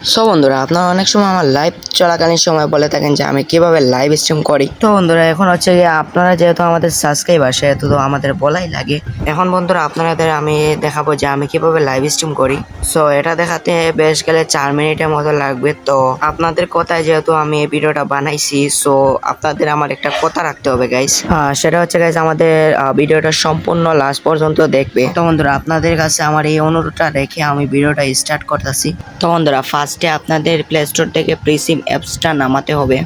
So বন্ধুরা, আপনারা অনেক সময় আমার লাইভ চলাকালীন সময় বলে থাকেন যে আমি কীভাবে লাইভ স্ট্রিম করি। তো বন্ধুরা, এখন হচ্ছে যে আপনারা যেহেতু আমাদের সাবস্ক্রাইবার সেহেতু তো আমাদের বলাই লাগে। এখন বন্ধুরা, আপনাদের আমি দেখাবো যে আমি কীভাবে লাইভ স্ট্রিম করি। সো এটা দেখাতে বেশ গেলে চার মিনিটের মতো লাগবে। তো আপনাদের কথায় যেহেতু আমি এই ভিডিওটা বানাইছি সো আপনাদের আমার একটা কথা রাখতে হবে গাইস সেটা হচ্ছে গাইস আমাদের ভিডিওটা সম্পূর্ণ লাস্ট পর্যন্ত দেখবে। তো বন্ধুরা, আপনাদের কাছে আমার এই অনুরোধটা রেখে আমি ভিডিওটা স্টার্ট করতেছি। তো বন্ধুরা ফার্স্টে আপনাদের প্লে স্টোর থেকে প্রিসিম অ্যাপসটা নামাতে হবে।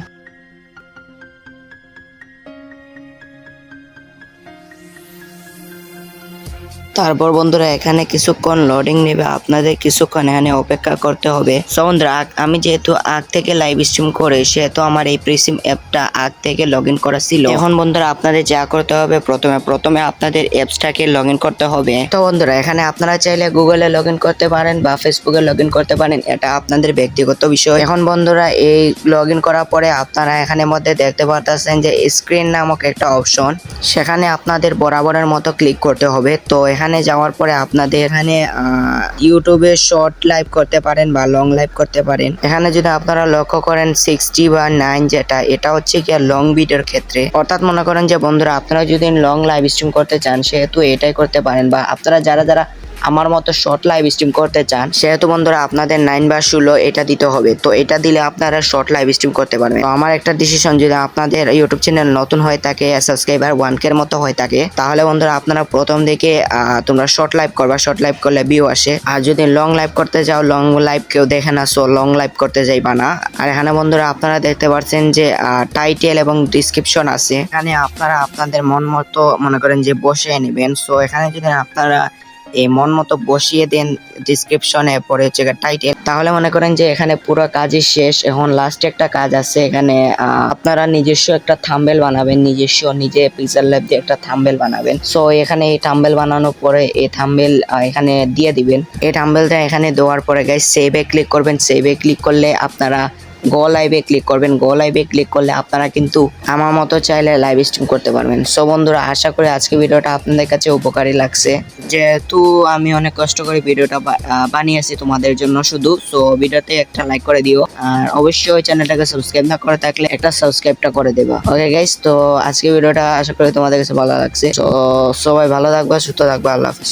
তারপর বন্ধুরা, এখানে কিছুক্ষণ লোডিং নেবে, আপনাদের কিছুক্ষণ এখানে অপেক্ষা করতে হবে। বন্ধুরা আমি যেহেতু আগ থেকে লাইভ স্ট্রিম করে, সেহেতু আমার এই প্রিসিম অ্যাপটা আগ থেকে লগ ইন করা ছিল। এখন বন্ধুরা, আপনাদের যা করতে হবে, প্রথমে প্রথমে আপনাদের অ্যাপসটাকে লগ ইন করতে হবে। তো বন্ধুরা, এখানে আপনারা চাইলে গুগলে লগ ইন করতে পারেন বা ফেসবুকে লগ ইন করতে পারেন, এটা আপনাদের ব্যক্তিগত বিষয়। এখন বন্ধুরা, এই লগ ইন করার পরে আপনারা এখানে মধ্যে দেখতে পারতেছেন যে স্ক্রিন নামক একটা অপশন সেখানে আপনাদের বরাবরের মতো ক্লিক করতে হবে। তো এখানে যাওয়ার পরে আপনাদের এখানে ইউটিউবে শর্ট লাইভ করতে পারেন বা লং লাইভ করতে পারেন। এখানে যদি আপনারা লক্ষ্য করেন সিক্সটি বা নাইন যেটা, এটা হচ্ছে কি লং ভিডিওর ক্ষেত্রে। অর্থাৎ মনে করেন যে বন্ধুরা, আপনারা যদি লং লাইভ স্ট্রিম করতে চান, সেহেতু এটাই করতে পারেন বা আপনারা যারা যারা আমার মতো শর্ট লাইভ স্ট্রিম করতে চান, সেহেতু বন্ধুরা আপনাদের নাইন বা ষোলো এটা দিতে হবে। তো এটা দিলে আপনারা শর্ট লাইভ স্ট্রিম করতে পারবেন। তো আমার একটা ডিসিশন যদি আপনাদের ইউটিউব চ্যানেল নতুন হয়ে থাকে সাবস্ক্রাইবার ওয়ান কের মতো হয়ে থাকে, তাহলে বন্ধুরা আপনারা প্রথম দিকে তোমরা শর্ট লাইভ করবা। শর্ট লাইভ করলে ভিউ আসে। আর যদি লং লাইভ করতে যাও লং লাইভ কেউ দেখে না সো লং লাইভ করতে যাইবা না। আর এখানে বন্ধুরা আপনারা দেখতে পাচ্ছেন যে টাইটেল এবং ডিসক্রিপশন আছে। এখানে আপনারা আপনাদের মন মতো মনে করেন যে বসে নেবেন। সো এখানে যদি আপনারা এই মন মতো বসিয়ে দেন ডিসক্রিপশনে পরে হচ্ছে টাইটেল তাহলে মনে করেন যে এখানে পুরো কাজই শেষ, এখন লাস্টে একটা কাজ আছে, এখানে আপনারা নিজস্ব একটা থাম্বেল বানাবেন, নিজস্ব নিজে পিক্সেল ল্যাব দিয়ে একটা থাম্বেল বানাবেন। সো এখানে এই থাম্বেল বানানোর পরে এই থাম্বেল এখানে দিয়ে দিবেন। এই থাম্বেলটা এখানে দেওয়ার পরে গাইস সেভে ক্লিক করবেন। সেভে ক্লিক করলে আপনারা গো লাইভে ক্লিক করবেন। গো লাইভে ক্লিক করলে আপনারা কিন্তু আমার মতো চাইলে লাইভ স্ট্রিম করতে পারবেন। সো বন্ধুরা, আশা করি আজকে ভিডিওটা আপনাদের কাছে উপকারী লাগছে। যেহেতু আমি অনেক কষ্ট করে ভিডিওটা বানিয়েছি তোমাদের জন্য শুধু সো ভিডিওতে একটা লাইক করে দিও। আর অবশ্যই চ্যানেলটাকে সাবস্ক্রাইব না করে থাকলে একটা সাবস্ক্রাইবটা করে দেবা। ওকে গাইস তো আজকে ভিডিওটা আশা করি তোমাদের কাছে ভালো লাগছে। তো সবাই ভালো থাকবা, সুস্থ থাকবা, আল্লাহ হাফিজ।